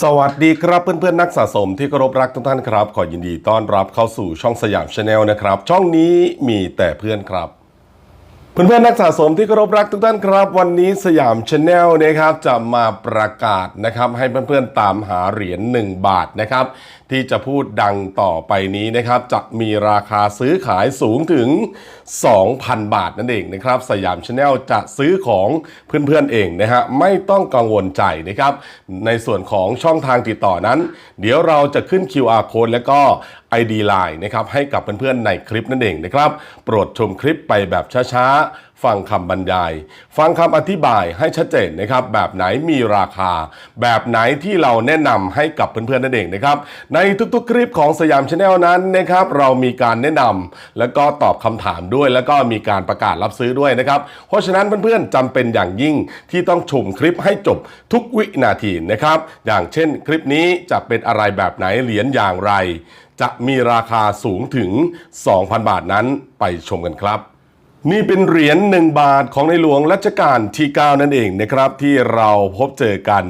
สวัสดีครับเพื่อนๆนักสะสมที่เคารพรักทุกท่านครับ ขอยินดีต้อนรับเข้าสู่ช่องสยามชาแนลนะครับ ช่องนี้มีแต่เพื่อนครับ เพื่อนๆนักสะสมที่เคารพรักทุกท่านครับ วันนี้สยามชาแนลนะครับจะมาประกาศนะครับให้เพื่อนๆตามหาเหรียญ1บาทนะครับที่จะพูดดังต่อไปนี้นะครับจะมีราคาซื้อขายสูงถึง 2,000 บาทนั่นเองนะครับสยามชาแนลจะซื้อของเพื่อนๆเองนะฮะไม่ต้องกังวลใจนะครับในส่วนของช่องทางติดต่อนั้น เดี๋ยวเราจะขึ้น QR code แล้วก็ ID Line นะครับให้กับเพื่อนๆในคลิปนั่นเองนะครับ โปรดชมคลิปไปแบบช้าๆ ฟังคำบรรยาย ฟังคำอธิบายให้ชัดเจนนะครับ แบบไหนมีราคา แบบไหนที่เราแนะนำให้กับเพื่อนๆนั่นเองนะครับ ในทุกๆคลิปของสยามชาแนลนั้นนะครับเรามีการแนะนำแล้วก็ตอบคำถามด้วย แล้วก็มีการประกาศรับซื้อด้วยนะครับ เพราะฉะนั้นเพื่อนๆจำเป็นอย่างยิ่งที่ต้องชมคลิปให้จบทุกวินาทีนะครับ อย่างเช่นคลิปนี้จะเป็นอะไรแบบไหนเหรียญอย่างไร จะมีราคาสูงถึง 2,000 บาทนั้นไปชมกันครับ นี่เป็นเหรียญ1บาทของในหลวงรัชกาลที่ 9 นั่นเองนะครับที่เราพบเจอกัน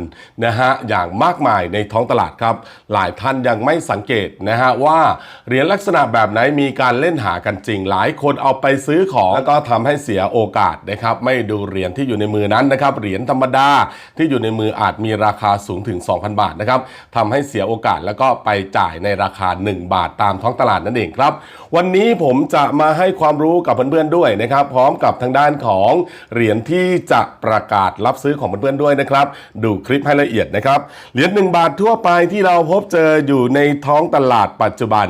นะฮะอย่างมากมายในท้องตลาดครับ หลายท่านยังไม่สังเกตนะฮะว่าเหรียญลักษณะแบบไหนมีการเล่นหากันจริง หลายคนเอาไปซื้อของแล้วก็ทำให้เสียโอกาสนะครับไม่ดูเหรียญที่อยู่ในมือนั้นนะครับเหรียญธรรมดาที่อยู่ในมืออาจมีราคาสูงถึง 2,000 บาทนะครับทำให้เสียโอกาสแล้วก็ไปจ่ายในราคา 1 บาทตามท้องตลาดนั่นเองครับ วันนี้ผมจะมาให้ความรู้กับเพื่อนๆด้วยนะครับพร้อมกับทางด้านของเหรียญที่จะประกาศรับซื้อของเพื่อนๆด้วยนะครับ ดูคลิปให้ละเอียดนะครับเหรียญ1บาททั่วไปที่เราพบเจออยู่ในท้องตลาดปัจจุบัน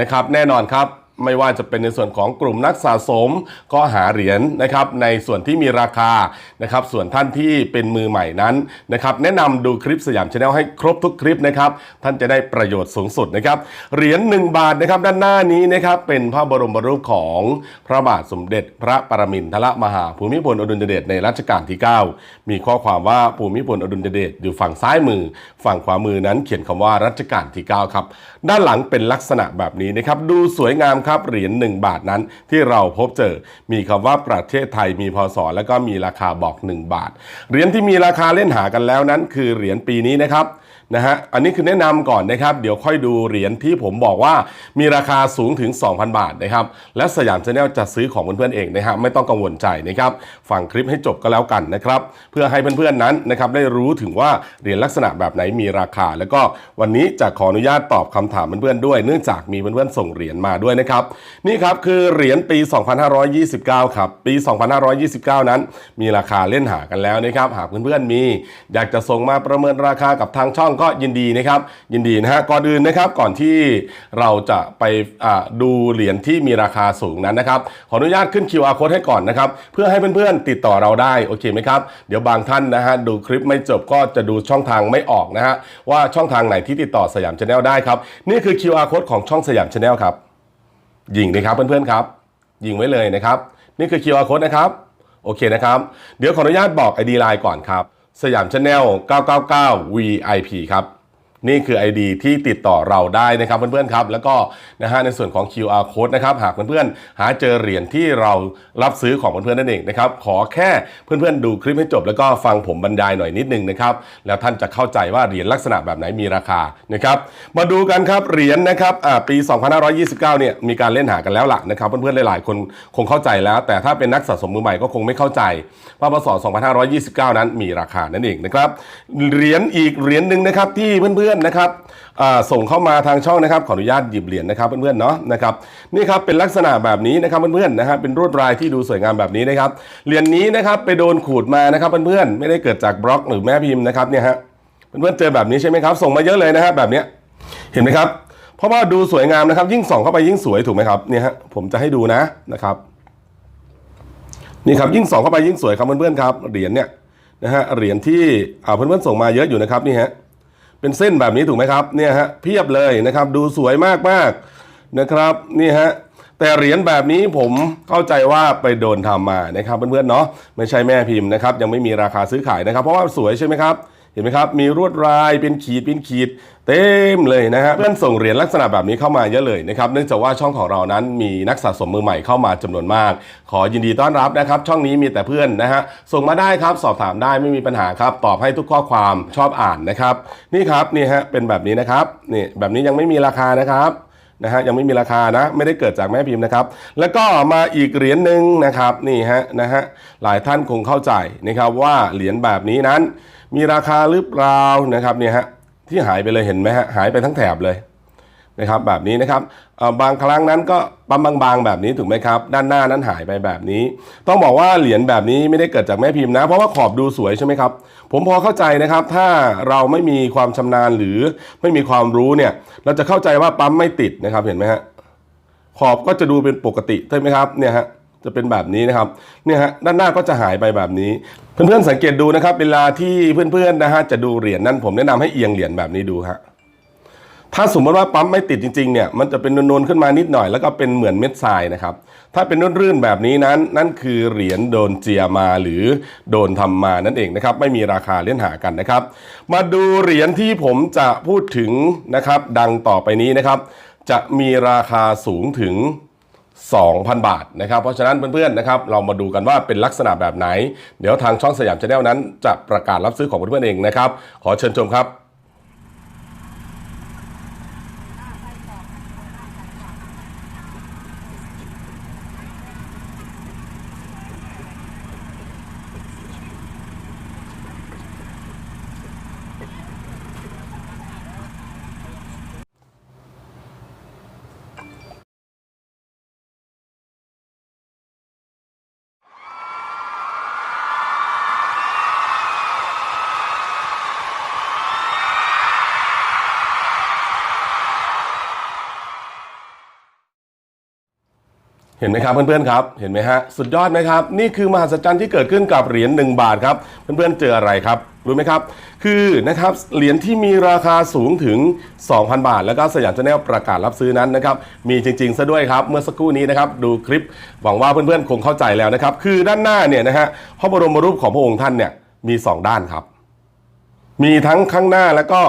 นะครับ แน่นอนครับ ไม่ว่าจะเป็นในส่วนของกลุ่มนักสะสมก็หาเหรียญนะครับในส่วนที่มีราคานะครับส่วนท่านที่เป็นมือใหม่นั้นนะครับแนะนำดูคลิปสยามชาแนลให้ครบทุกคลิปนะครับท่านจะได้ประโยชน์สูงสุดนะครับเหรียญ1บาทนะครับด้านหน้านี้นะครับเป็นพระบรมรูปของพระบาทสมเด็จ พระปรมินทรมหาภูมิพลอดุลยเดชในรัชกาลที่ 9 มีข้อความว่าภูมิพลอดุลยเดชอยู่ฝั่งซ้ายมือ ฝั่งขวามือนั้นเขียนคำว่ารัชกาลที่9ครับด้านหลังเป็นลักษณะแบบนี้นะครับดูสวยงามครับเหรียญ1บาทนั้นที่เราพบเจอ มีคำว่าประเทศไทยมีพศแล้วก็มีราคาบอก 1 บาท เหรียญที่มีราคาเล่นหากันแล้วนั้น คือเหรียญปีนี้นะครับ นะฮะ อันนี้คือแนะนำก่อนนะครับ เดี๋ยวค่อยดูเหรียญที่ผมบอกว่ามีราคาสูงถึง 2,000 บาทนะครับ และสยามชาแนลจะซื้อของเพื่อนๆเองนะครับไม่ต้องกังวลใจนะครับ ฟังคลิปให้จบก็แล้วกันนะครับ เพื่อให้เพื่อนๆนั้นนะครับได้รู้ถึงว่าเหรียญลักษณะแบบไหนมีราคา แล้วก็วันนี้จะขออนุญาตตอบคำถามเพื่อนๆด้วย เนื่องจากมีเพื่อนๆส่งเหรียญมาด้วยนะครับ นี่ครับคือเหรียญปี 2529 ครับ ปี 2529 นั้น มีราคาเล่นหากันแล้วนะครับ หากเพื่อนๆมี อยากจะส่งมาประเมินราคากับทางช่องก็ยินดีนะครับยินดีนะฮะก่อนอื่นนะครับก่อนที่เราจะไปดูเหรียญที่มีราคาสูงนั้นนะครับขออนุญาตขึ้น QR code ให้ก่อนนะครับเพื่อให้เพื่อนๆติดต่อเราได้โอเคไหมครับเดี๋ยวบางท่านนะฮะดูคลิปไม่จบก็จะดูช่องทางไม่ออกนะฮะว่าช่องทางไหนที่ติดต่อสยามชาแนลได้ครับนี่คือ QR code ของช่องสยามชาแนลครับยิงนะครับเพื่อนๆครับยิงไว้เลยนะครับ นี่คือ QR code นะครับโอเคนะครับ เดี๋ยวขออนุญาตบอก ID Line ก่อนครับ สยามชาแนล999 VIP ครับ นี่คือ ID ที่ติดต่อเราได้นะครับเพื่อนๆครับ แล้วก็นะฮะในส่วนของ QR code นะครับหากเพื่อนๆหาเจอเหรียญที่เรารับซื้อของเพื่อนๆนั่นเองนะครับขอแค่เพื่อนๆดูคลิปให้จบ แล้วก็ฟังผมบรรยายหน่อยนิดนึงนะครับแล้วท่านจะเข้าใจว่าเหรียญลักษณะแบบไหนมีราคานะครับมาดูกันครับเหรียญนะครับปี 2529 เนี่ยมีการเล่นหากันแล้วล่ะนะครับเพื่อนๆหลายๆคนคงเข้าใจแล้ว แต่ถ้าเป็นนักสะสมมือใหม่ก็คงไม่เข้าใจว่าพศ2529 นั้นมีราคานั่นเองนะครับเหรียญอีกเหรียญหนึ่งนะครับที่เพื่อนๆนะครับอ่าส่งเข้ามาทางช่องนะครับขออนุญาตหยิบเหรียญนะครับเพื่อนๆเนาะนะครับนี่ครับเป็นลักษณะแบบนี้นะครับเพื่อนๆนะฮะเป็นรวดลายที่ดูสวยงามแบบนี้นะครับเหรียญนี้นะครับไปโดนขูดมานะครับเพื่อนๆไม่ได้เกิดจากบล็อกหรือแม่พิมพ์นะครับเนี่ยฮะเพื่อนๆเจอแบบนี้ใช่ไหมครับส่งมาเยอะเลยนะฮะแบบเนี้ยเห็นไหมครับเพราะว่าดูสวยงามนะครับ ยิ่งส่องเข้าไปยิ่งสวยถูกไหมครับเนี่ยฮะผมจะให้ดูนะนะครับนี่ครับยิ่งส่องเข้าไปยิ่งสวยครับเพื่อนๆครับเหรียญเนี่ยนะฮะเหรียญที่เพื่อนๆส่งมาเยอะอยู่นะครับนี่ฮะ เป็นเส้นแบบนี้ถูกไหมครับเนี่ยฮะเพียบเลยนะครับ ดูสวยมากมากนะครับนี่ฮะแต่เหรียญแบบนี้ผมเข้าใจว่าไปโดนทำมานะครับเพื่อนๆเนาะไม่ใช่แม่พิมพ์นะครับยังไม่มีราคาซื้อขายนะครับ เพราะว่าสวยใช่ไหมครับ เห็นไหมครับ มีรวดลายเป็นขีดเป็นขีด เต็มเลยนะฮะเพื่อนส่งเหรียญลักษณะแบบนี้เข้ามาเยอะเลยนะครับ เนื่องจากว่าช่องของเรานั้นมีนักสะสมมือใหม่เข้ามาจำนวนมาก ขอยินดีต้อนรับนะครับ ช่องนี้มีแต่เพื่อนนะฮะ ส่งมาได้ครับ สอบถามได้ไม่มีปัญหาครับ ตอบให้ทุกข้อความชอบอ่านนะครับ นี่ครับนี่ฮะเป็นแบบนี้นะครับนี่แบบนี้ยังไม่มีราคานะครับ นะฮะยังไม่มีราคานะไม่ได้เกิดจากแม่พิมพ์นะครับ แล้วก็มาอีกเหรียญหนึ่งนะครับนี่ฮะนะฮะหลายท่านคงเข้าใจนะครับว่าเหรียญแบบนี้นั้น มีราคาหรือเปล่านะครับเนี่ยฮะที่หายไปเลยเห็นไหมฮะหายไปทั้งแถบเลย นะครับแบบนี้นะครับบางครั้งนั้นก็ปั๊มบางๆ แบบนี้ถูกไหมครับ ด้านหน้านั้นหายไปแบบนี้ ต้องบอกว่าเหรียญแบบนี้ไม่ได้เกิดจากแม่พิมพ์นะ เพราะว่าขอบดูสวยใช่ไหมครับ ผมพอเข้าใจนะครับ ถ้าเราไม่มีความชำนาญหรือไม่มีความรู้เนี่ย เราจะเข้าใจว่าปั๊มไม่ติดนะครับเห็นไหมฮะขอบก็จะดูเป็นปกติใช่ไหมครับเนี่ยฮะจะเป็นแบบนี้นะครับเนี่ยฮะด้านหน้าก็จะหายไปแบบนี้ เพื่อนๆสังเกตดูนะครับ เวลาที่เพื่อนๆนะฮะจะดูเหรียญนั้นผมแนะนำให้เอียงเหรียญแบบนี้ดูฮะ ถ้าสมมติว่าปั๊มไม่ติดจริงๆเนี่ยมันจะเป็นนวลๆขึ้นมานิดหน่อย แล้วก็เป็นเหมือนเม็ดทรายนะครับ ถ้าเป็นรื่นๆแบบนี้นั้น นั่นคือเหรียญโดนเจียมาหรือโดนทำมานั่นเองนะครับ ไม่มีราคาเล่นหากันนะครับ มาดูเหรียญที่ผมจะพูดถึงนะครับ ดังต่อไปนี้นะครับ จะมีราคาสูงถึง 2,000 บาทนะครับ เพราะฉะนั้นเพื่อนๆนะครับ เรามาดูกันว่าเป็นลักษณะแบบไหน เดี๋ยวทางช่องสยามชาแนลนั้น จะประกาศรับซื้อของเพื่อนๆเองนะครับ ขอเชิญชมครับ เห็นไหมครับเพื่อนๆครับ เห็นไหมฮะสุดยอดไหมครับ นี่คือมหัศจรรย์ที่เกิดขึ้นกับเหรียญ1บาทครับ เพื่อนๆเจออะไรครับรู้ไหมครับ คือนะครับเหรียญที่มีราคาสูงถึง 2,000 บาท แล้วก็สยามชาแนลประกาศรับซื้อนั้นนะครับมีจริงๆซะด้วยครับ เมื่อสักครู่นี้นะครับดูคลิปหวังว่าเพื่อนๆคงเข้าใจแล้วนะครับ คือด้านหน้าเนี่ยนะฮะพระบรมรูปของพระองค์ท่านเนี่ยมี 2 ด้านครับ มีทั้งข้างหน้าแล้วก็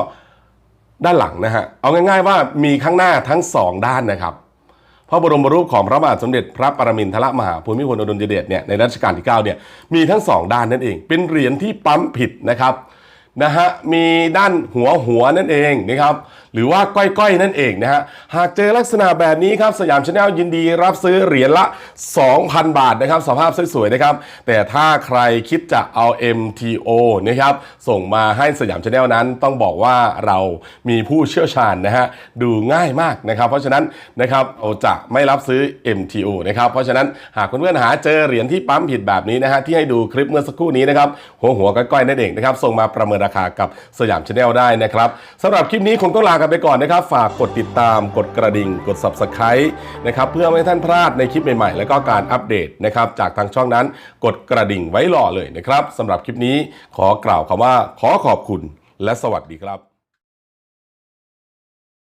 ด้านหลังนะฮะเอาง่าย ๆ ว่ามีข้างหน้าทั้งสองด้านนะครับ พระบรมรูปของพระบาทสมเด็จพระปรมินทรมหาภูมิพลอดุลยเดชเนี่ยในรัชกาลที่9เนี่ยมีทั้งสองด้านนั่นเอง เป็นเหรียญที่ปั๊มผิดนะครับ นะฮะมีด้านหัวหัวนั่นเองนะครับหรือว่าก้อยก้อยๆนั่นเองนะฮะหากเจอลักษณะแบบนี้ครับสยามชาแนลยินดีรับซื้อเหรียญละ 2,000 บาทนะครับสภาพสวยๆนะครับแต่ถ้าใครคิดจะเอา MTO นะครับส่งมาให้สยามชาแนลนั้นต้องบอกว่าเรามีผู้เชี่ยวชาญนะฮะดูง่ายมากนะครับ เพราะฉะนั้นนะครับเราจะไม่รับซื้อ MTO นะครับเพราะฉะนั้นหากเพื่อนๆหาเจอเหรียญที่ปั๊มผิดแบบนี้นะฮะที่ให้ดูคลิปเมื่อสักครู่นี้นะครับหัวหัวๆก้อยๆนั่นเองนะครับส่งมาประเมินราคากับสยามชาแนลได้นะครับสำหรับคลิปนี้คงต้องลากันไปก่อนนะครับ ฝากกดติดตามกดกระดิ่ง กด Subscribe นะครับเพื่อไม่ให้ท่านพลาดในคลิปใหม่ ๆ แล้วก็การอัปเดตนะครับจากทางช่องนั้นกดกระดิ่งไว้รอเลยนะครับสำหรับคลิปนี้ขอกล่าวคำว่าขอขอบคุณและสวัสดีครับ